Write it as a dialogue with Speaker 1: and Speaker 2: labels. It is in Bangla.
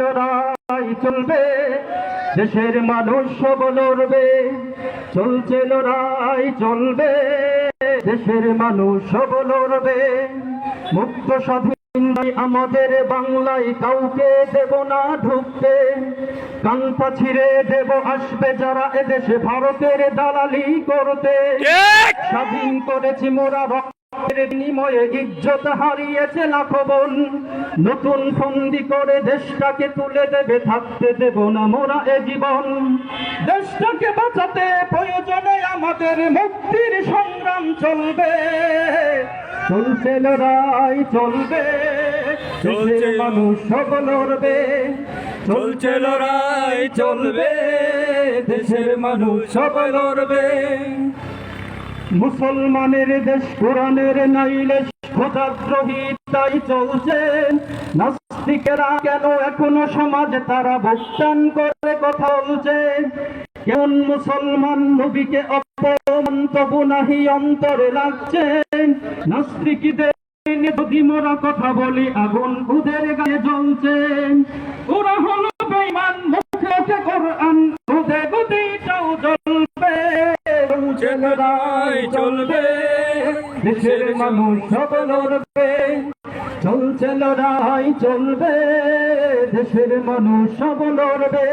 Speaker 1: লড়াই চলবে দেশের মানুষ সব লড়বে চলছে লড়াই চলবে দেশের মানুষ সব লড়বে। মুক্ত স্বাধীন আমাদের বাংলায় কাউকে দেব না ঢুকতে। কান্তা ছিঁড়ে দেব আসবে যারা এদেশে ভারতের দালালি করতে। স্বাধীন করেছি মোরা বিনিময়ে ইজ্জত হারিয়েছে লাখো বোন। নতুন ফন্দি করে দেশটাকে তুলে দেবে থাকতে দেব না মোরা এ জীবন। দেশটাকে বাঁচাতে প্রয়োজনে আমাদের মুক্তির সংগ্রাম চলবে। চলছে লড়াই চলবে।
Speaker 2: চলছে
Speaker 1: মানুষ সব লড়বে। চলছে লড়াই চলবে। দেশের মানুষ সব লড়বে। মুসলমানের দেশ কোরআনের নাইলে খোদাদ্রোহী তাই চলছে নাস্তিকেরা কেন এখনও সমাজে তারা ভোক্তান করে কথা বলছে কেমন মুসলমান নবীকে অপমান তবু নাহি অন্তরে লাগছে নাস্তিকদের যদি মোরা কথা বলি, আগুন ওদের গায়ে জ্বলছে ওরা হলো বেঈমান, মুখে কোরআন, ওদের গদিটাও চলছে লড়াই চলবে দেশের মানুষ সব লড়বে। চলছে লড়াই চলবে দেশের মানুষ সব লড়বে।